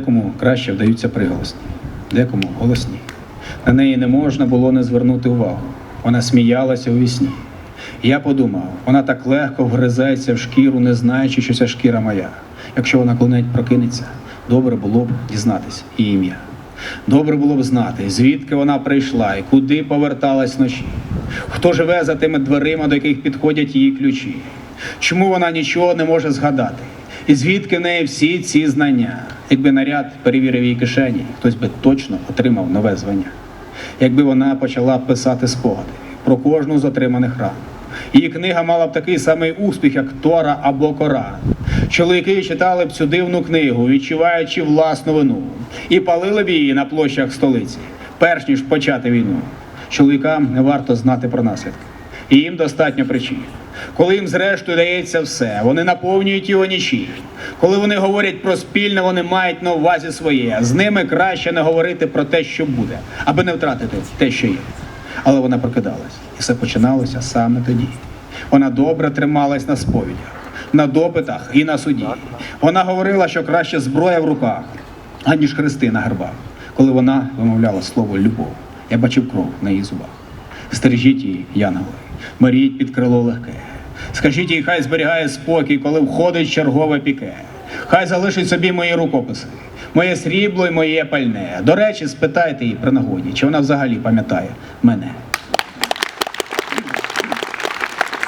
Декому краще вдаються приголосні, декому голосні. На неї не можна було не звернути увагу. Вона сміялася у вісні. Я подумав, вона так легко вгризається в шкіру, не знаючи, що ця шкіра моя. Якщо вона коли прокинеться, добре було б дізнатися її ім'я. Добре було б знати, звідки вона прийшла і куди поверталась вночі. Хто живе за тими дверима, до яких підходять її ключі? Чому вона нічого не може згадати? І звідки в неї всі ці знання? Якби наряд перевірив її кишені, хтось би точно отримав нове звання. Якби вона почала писати спогади про кожну з отриманих ран. Її книга мала б такий самий успіх, як Тора або Коран. Чоловіки читали б цю дивну книгу, відчуваючи власну вину, і палили б її на площах столиці, перш ніж почати війну. Чоловікам не варто знати про наслідки. І їм достатньо причин. Коли їм зрештою дається все, вони наповнюють його нічим. Коли вони говорять про спільне, вони мають на увазі своє. З ними краще не говорити про те, що буде, аби не втратити те, що є. Але вона прокидалась, і все починалося саме тоді. Вона добре трималась на сповідях, на допитах і на суді. Вона говорила, що краще зброя в руках, аніж хрести на гербах. Коли вона вимовляла слово любов, я бачив кров на її зубах. Стережіть її, Янове, беріть під крило легке. Скажіть їй, хай зберігає спокій, коли входить чергове піке. Хай залишить собі мої рукописи, моє срібло і моє пальне. До речі, спитайте її при нагоді, чи вона взагалі пам'ятає мене.